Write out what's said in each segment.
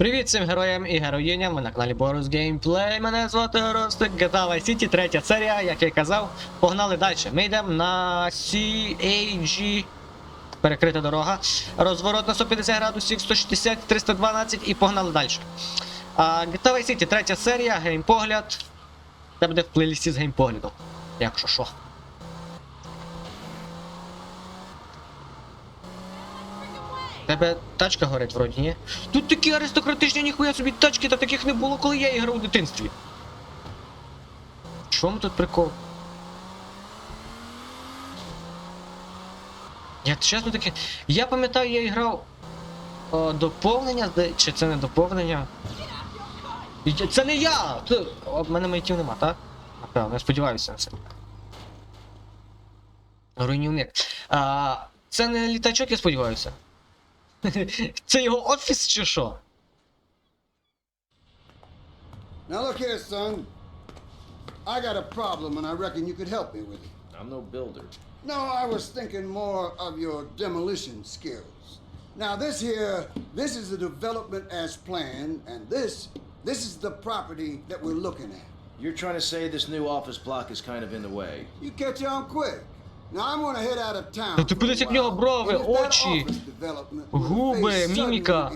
Привіт всім героям і героїням, ви на каналі Борус Геймплей. Мене звати Ростик, GTA Vice City, третя серія, як я й казав. Погнали далі. Ми йдемо на CAG. Перекрита дорога. Розворот на 150 градусів, 160, 312 і погнали далі. GTA Vice City, третя серія, геймпогляд. Це буде в плейлісті з геймпоглядом. Якщо що. Тебе тачка горить вроді, ні? Тут такі аристократичні ніхуя собі тачки, та таких не було, коли я грав у дитинстві. Чому тут прикол? Я чесно таки. Я пам'ятаю, я грав о, доповнення, чи це не доповнення? Це не я! О, В мене маяків нема, так? Напевно, я сподіваюся на це. Руйнівник. А, це не літачок, я сподіваюся. Це його офіс чи що? Now look here, son. I got a problem and I reckon you could help me with it. I'm no builder. No, I was thinking more of your demolition skills. Now this here, this is the development as planned, and this, this is the property that we're looking at. You're trying to say this new office block is kind of in the way. You catch on quick. Now I'm gonna head out of town. Ну, ти подивись, як в нього брови, очі, губи, міміка.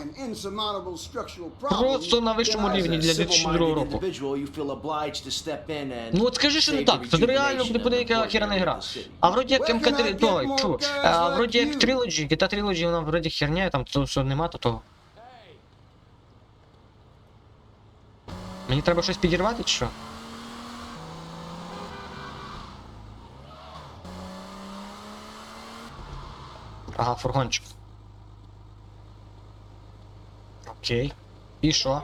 Просто на вищому рівні для As a 2002 civil-minded року. individual, you feel obliged to step in and Ну от скажи, що не так. Це реально rejuvenation буде яка херна гра. А вроді як Where can МК3, I get той, more чу, а вроді як трилоджі, GTA трилоджі, вона вроді херня, там то що нема, то того. Мені треба щось підірвати чи що? Ага, фургончик. Окей. І що?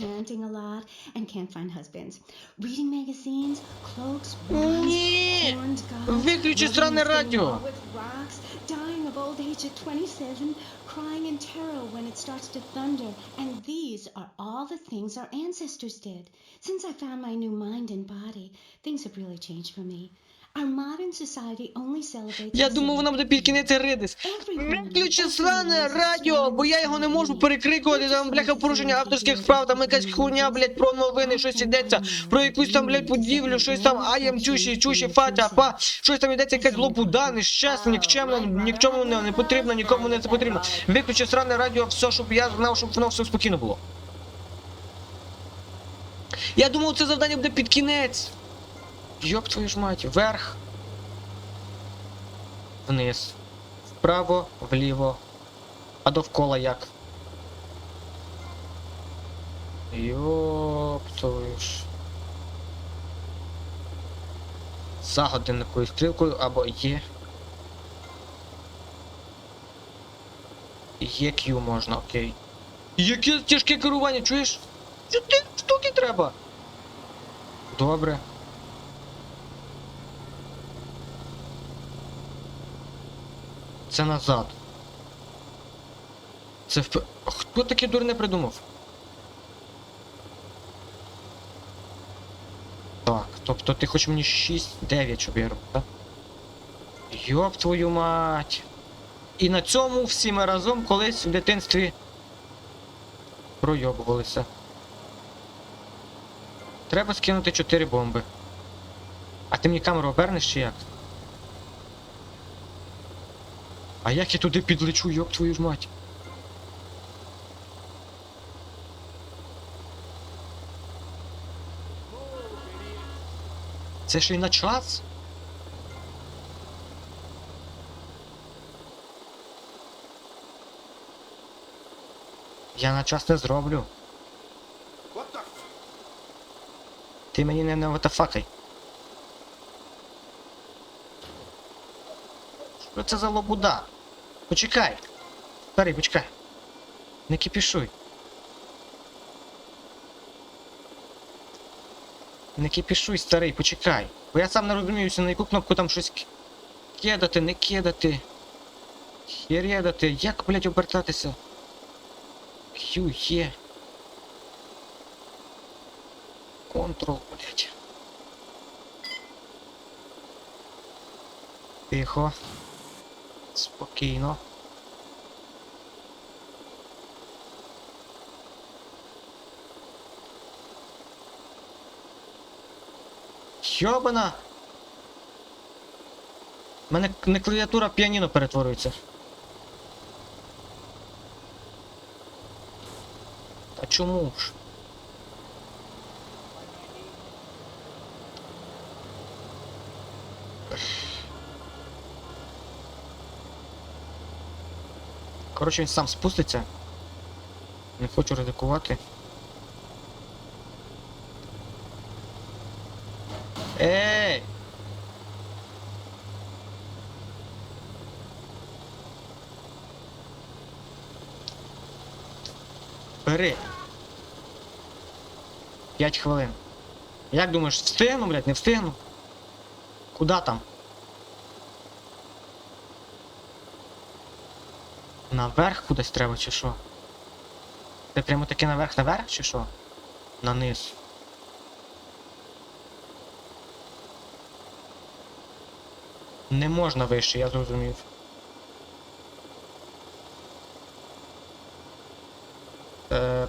enchanting a lot and can't find husbands. Reading magazines, cloaks, Ні! wands, horns, gods, Виключи loving сране and getting радіо. along with rocks, dying of old age at 27, crying in terror when it starts to thunder. And these are all the things our ancestors did. Since I found my new mind and body, things have really changed for me. Я the думав, вона буде під кінець ридись. Виключи сране радіо, бо я його не можу перекрикувати, там, бляха, порушення авторських прав, там якась хуйня, блядь, про новини, щось йдеться, про якусь там, блядь, будівлю, щось там, аєм, тюші, чуші, фатя, па, щось там йдеться, якась лопуда, нещасна, нікчемна, нікчому не, не потрібно, нікому не це потрібно. Виключи сране радіо, все, щоб я знав, щоб воно все спокійно було. Я думав, це завдання буде під кінець. Йоп твою ж мать, вверх. Вниз. Вправо, вліво. А довкола як? Йоп твою ж. За годинниковою стрілкою або є. Є Q можна, окей. Яке тяжке керування, чуєш? Чотири штуки треба. Добре. Це назад. Це вп... Хто таке дурне придумав? Так, тобто ти хочеш мені 6-9, щоб так? Йоп твою мать. І на цьому всі ми разом колись в дитинстві пройобувалися. Треба скинути 4 бомби. А ти мені камеру обернеш чи як? А як я туди підлечу, йоп твою ж мать? Це ще й на час? Я на час не зроблю. Ти мені не наватафакай. Що це за лобуда? Почекай. Старий, почекай. Не кипішуй. Не кипішуй, старий, почекай. Бо я сам не розуміюся, на яку кнопку там щось ки- кидати, не кидати. Хередати, як, блядь, обертатися? Q є. Контрол, блядь. Тихо. Спокійно. Йобана! У мене не клавіатура в піаніно перетворюється. Та чому ж? Коротше, він сам спуститься. Не хочу ризикувати. Ей! Бери. П'ять хвилин. Як думаєш, встигну, блядь, не встигну? Куда там? Наверх кудись треба, чи що? Це прямо таки наверх наверх, чи що? На низ. Не можна вище, я зрозумів. Е...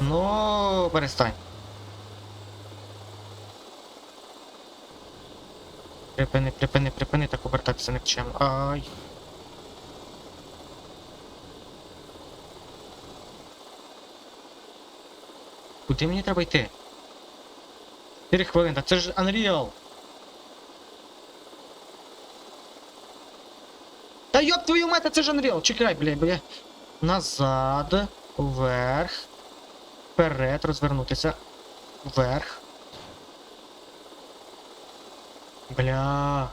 Ну, перестань. Припини, припини, припини, так обертатися нікчем. Ай. Куди мені треба йти? 4 хвилини, та це ж Unreal. Та йоп твою мать, це ж Unreal. Чекай, бля, бля. Назад, вверх. Вперед, розвернутися. Вверх. Бля.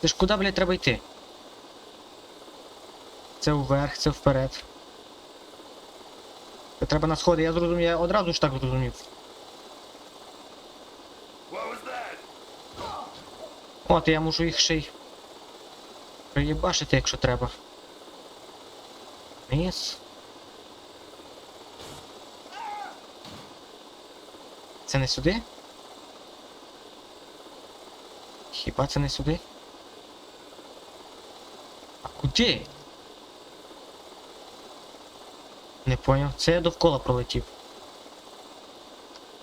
Це ж куди, блядь, треба йти? Це вверх, це вперед. Це треба на сходи, я зрозумів, я одразу ж так зрозумів. От, я можу їх ще й приїбашити, якщо треба. Низ. Це не сюди? Хіба це не сюди? А куди? Не поняв. Це я довкола пролетів.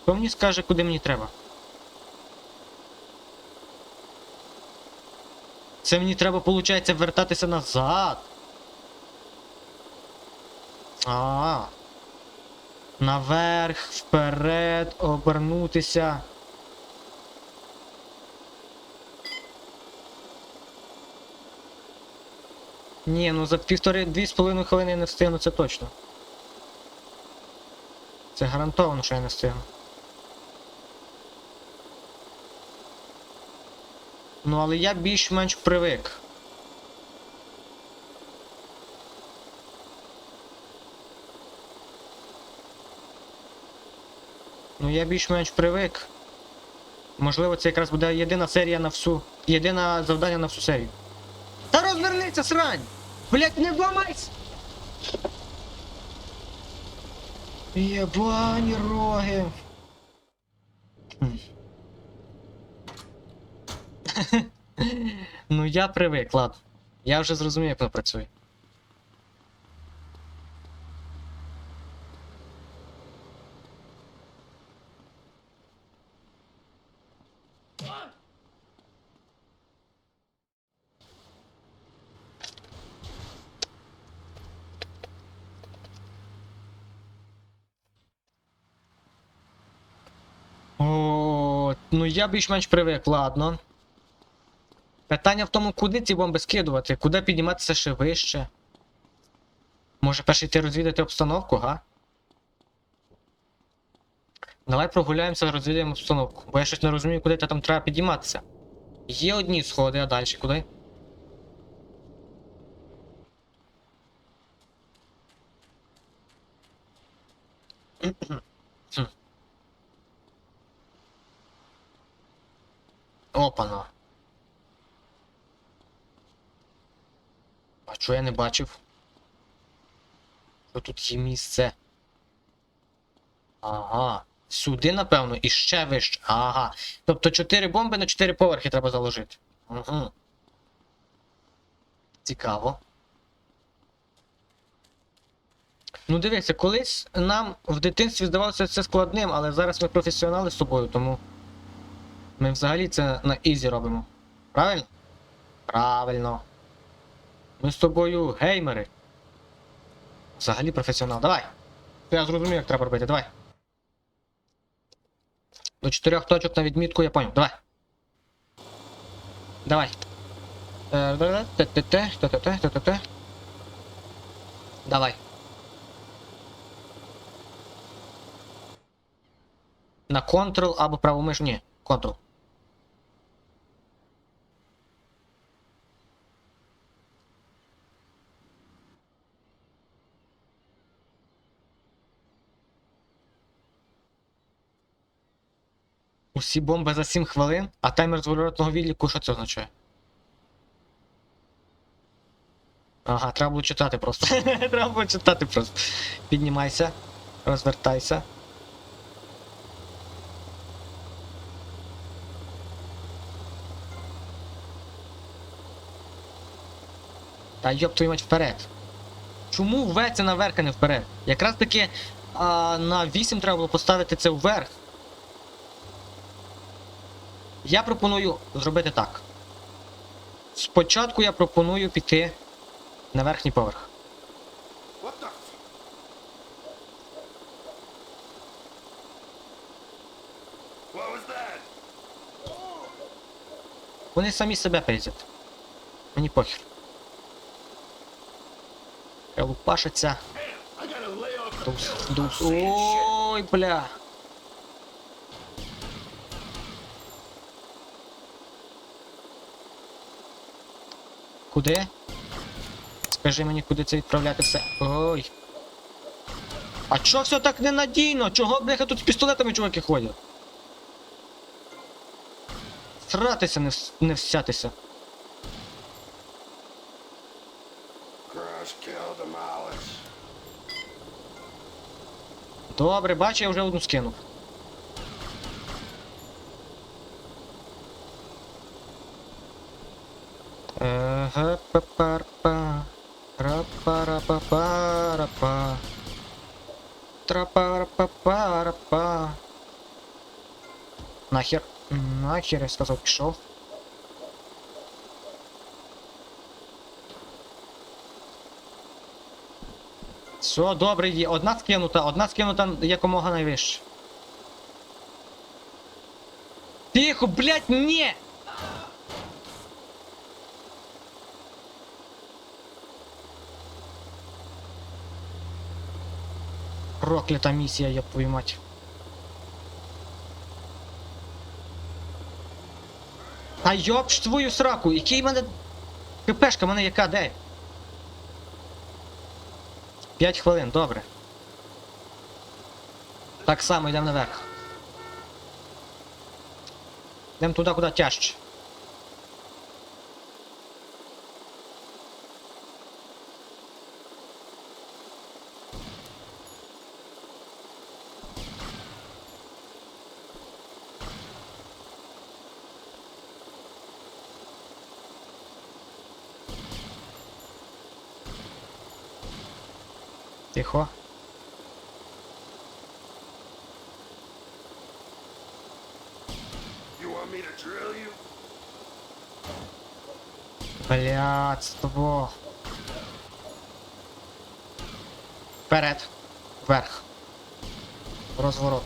Хто мені скаже, куди мені треба? Це мені треба, виходить, вертатися назад. А. Наверх, вперед, обернутися. Ні, ну за півтори дві з половиною хвилини я не встигну, це точно. Це гарантовано, що я не встигну. Ну, але я більш-менш привик. Ну, я більш-менш привик. Можливо, це якраз буде єдина серія на всю. Єдине завдання на всю серію. Та розвернися, срань! Блять, не вламайся! Єбані роги. Ну я привик, ладно. Я вже зрозумів, як воно працює. О, ну я більш-менш привик, ладно. Питання в тому, куди ці бомби скидувати, куди підніматися ще вище. Може перше йти розвідати обстановку, га? Давай прогуляємося, розвідаємо обстановку, бо я щось не розумію, куди там треба підійматися. Є одні сходи, а далі куди? Опана. А чого я не бачив? Що тут є місце? Ага. Сюди, напевно, і ще вище. Ага. Тобто 4 бомби на 4 поверхи треба заложити. Угу. Цікаво. Ну дивіться, колись нам в дитинстві здавалося це складним, але зараз ми професіонали з собою, тому ми взагалі це на ізі робимо. Правильно? Правильно. Ми з тобою геймери. Взагалі професіонал. Давай. Я зрозумів, як треба робити, давай. До чотирьох точок на відмітку я понял. Давай. Давай. Давай. На Ctrl або правомиш. Ні, Ctrl. Усі бомби за 7 хвилин, а таймер зворотного відліку, що це означає? Ага, треба було читати просто. треба було читати просто. Піднімайся, розвертайся. Та йоп твою мать вперед. Чому В це наверх, а не вперед? Якраз таки а, на 8 треба було поставити це вверх. Я пропоную зробити так. Спочатку я пропоную піти на верхній поверх. Вони самі себе пейзять. Мені похер. Off Дус, дус. Ой, бля. Куди? Скажи мені, куди це відправляти все. Ой. А чого все так ненадійно? Чого, бляха, тут з пістолетами чуваки ходять? Сратися, не, вс- не всятися. Добре, бачу, я вже одну скинув. Рапарапапарапа, трапарапапарапа. Нахер, нахер, я сказав, пішов. Все, добре є. Одна скинута, одна скинута якомога найвище. Тихо, блядь, ні! Проклята місія, я твою мать. А йопш твою сраку, який мене. КПшка, мене яка де? 5 хвилин, добре. Так само йдемо наверх. Йдемо туди, куди тяжче. Тихо. Блядство. Вперед. Вверх. Розворот.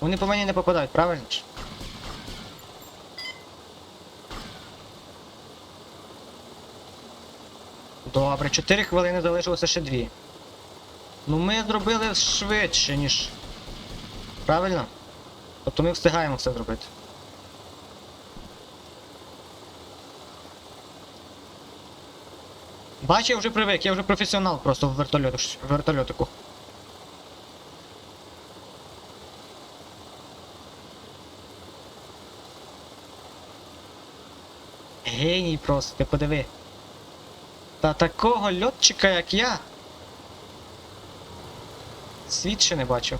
Вони по мені не попадають, правильно? ж? Добре, 4 хвилини залишилося ще 2. Ну ми зробили швидше, ніж. Правильно? Тобто ми встигаємо все зробити. Бач, я вже привик, я вже професіонал просто в вертольоту, в вертольотику. Геній просто, ти подиви. Та такого льотчика, як я. Світ ще не бачив.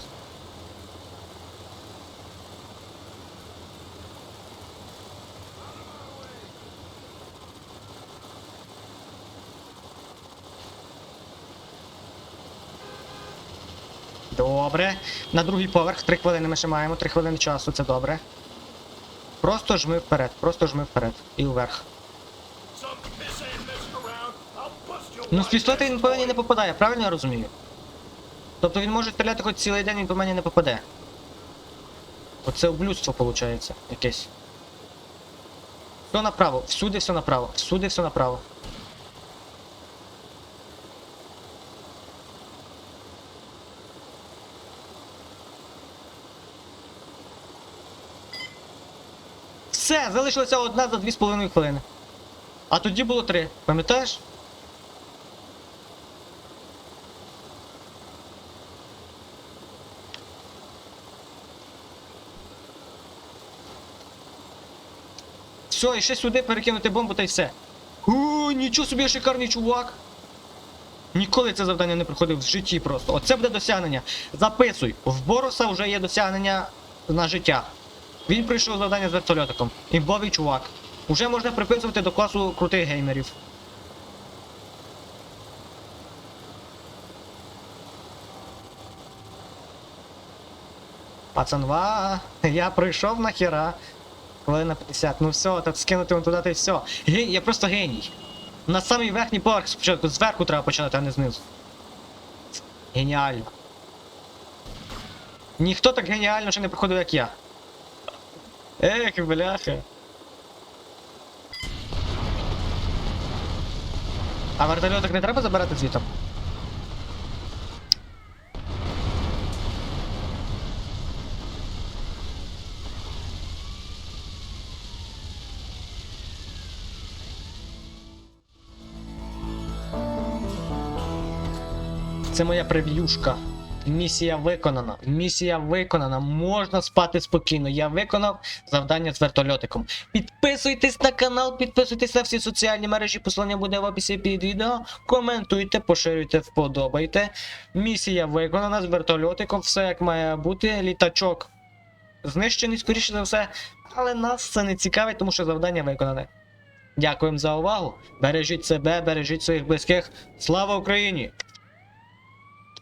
Добре. На другий поверх. Три хвилини ми ще маємо, три хвилини часу, це добре. Просто жми вперед, просто жми вперед. І вверх. Ну, з пістолета він повинен не попадає, правильно я розумію? Тобто він може стріляти хоч цілий день, він по мені не попаде. Оце ублюдство виходить, якесь. Все направо, всюди все направо, всюди все направо. Все, залишилася одна за 2,5 хвилини. А тоді було три, пам'ятаєш? Все, і ще сюди перекинути бомбу та й все. О, нічого собі шикарний чувак. Ніколи це завдання не проходив в житті просто. Оце буде досягнення. Записуй, в Бороса вже є досягнення на життя. Він пройшов завдання з вертольотиком. Імбовий чувак. Уже можна приписувати до класу крутих геймерів. Пацанва, я пройшов нахера. Хвилина 50. Ну все, так скинути вон туди та й все. Ген... Я просто геній. На самий верхній поверх спочатку зверху треба починати, а не знизу. Геніально. Ніхто так геніально ще не проходив, як я. Ех, бляха. А вертольотик не треба забирати звітом? Це моя прев'юшка. Місія виконана. Місія виконана. Можна спати спокійно. Я виконав завдання з вертольотиком. Підписуйтесь на канал, підписуйтесь на всі соціальні мережі. Посилання буде в описі під відео. Коментуйте, поширюйте, вподобайте. Місія виконана з вертольотиком. Все як має бути. Літачок знищений, скоріше за все. Але нас це не цікавить, тому що завдання виконане. Дякуємо за увагу. Бережіть себе, бережіть своїх близьких. Слава Україні!